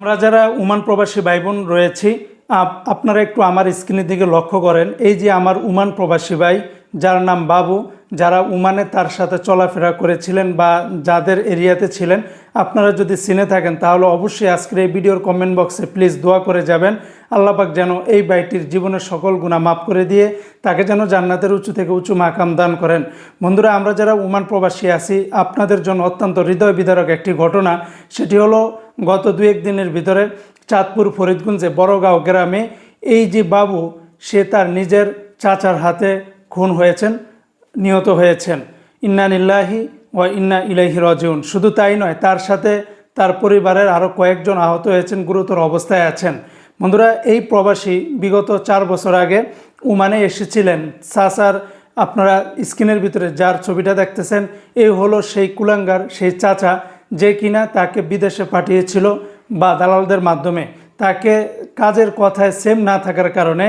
আমরা যারা উমান প্রবাসী ভাই বোন রয়েছি, আপ- আপনারা একটু আমার স্ক্রিনের দিকে লক্ষ্য করেন। এই যে আমার উমান প্রবাসী ভাই, যার নাম বাবু, যারা উমানে তার সাথে চলাফেরা করেছিলেন বা যাদের এরিয়াতে ছিলেন, আপনারা যদি চিনে থাকেন, তাহলে অবশ্যই আজকের এই ভিডিওর কমেন্ট বক্সে প্লিজ দোয়া করে যাবেন। আল্লাপাক যেন এই বাইটির জীবনের সকল গুণা মাফ করে দিয়ে তাকে যেন জান্নাতের উঁচু থেকে উঁচু মাকাম দান করেন। বন্ধুরা, আমরা যারা উমান প্রবাসী আছি, আপনাদের জন্য অত্যন্ত হৃদয় বিদারক একটি ঘটনা, সেটি হলো গত দু এক দিনের ভিতরে চাঁদপুর ফরিদগঞ্জে বড়গাঁও গ্রামে এই যে বাবু, সে তার নিজের চাচার হাতে খুন হয়েছেন, নিহত হয়েছেন। ইন্না নিল্লাহি ও ইন্না ইলাহি রজিউন। শুধু তাই নয়, তার সাথে তার পরিবারের আরও কয়েকজন আহত হয়েছেন, গুরুতর অবস্থায় আছেন। বন্ধুরা, এই প্রবাসী বিগত চার বছর আগে উমানে এসেছিলেন। সাসার আপনারা স্ক্রিনের ভিতরে যার ছবিটা দেখতেছেন এই হলো সেই কুলাঙ্গার, সেই চাচা। যে কিনা তাকে বিদেশে পাঠিয়েছিল বা দালালদের মাধ্যমে। তাকে কাজের কথায় সেম না থাকার কারণে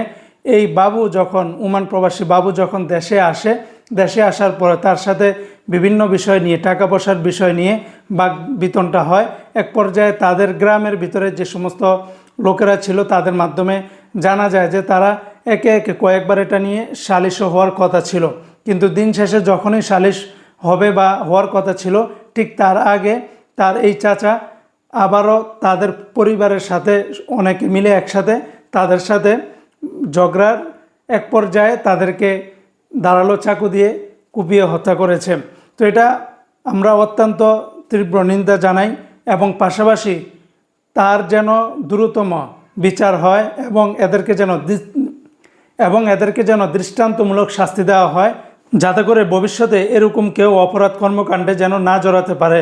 এই বাবু যখন, উমান প্রবাসী বাবু যখন দেশে আসে, দেশে আসার পরে তার সাথে বিভিন্ন বিষয় নিয়ে, টাকা পয়সার বিষয় নিয়ে বাক বিতনটা হয়। এক পর্যায়ে তাদের গ্রামের ভিতরে যে সমস্ত লোকেরা ছিল তাদের মাধ্যমে জানা যায় যে তারা একে একে কয়েকবার এটা নিয়ে সালিশও হওয়ার কথা ছিল। কিন্তু দিন শেষে যখনই সালিশ হবে বা হওয়ার কথা ছিল ঠিক তার আগে তার এই চাচা আবারও তাদের পরিবারের সাথে অনেকে মিলে একসাথে তাদের সাথে ঝগড়ার এক পর্যায়ে তাদেরকে দাঁড়াল চাকু দিয়ে কুপিয়ে হত্যা করেছে। তো এটা আমরা অত্যন্ত তীব্র নিন্দা জানাই এবং পাশাপাশি তার যেন দ্রুততম বিচার হয় এবং এদেরকে যেন এবং এদেরকে যেন দৃষ্টান্তমূলক শাস্তি দেওয়া হয় যাতে করে ভবিষ্যতে এরকম কেউ অপরাধ কর্মকাণ্ডে যেন না জড়াতে পারে।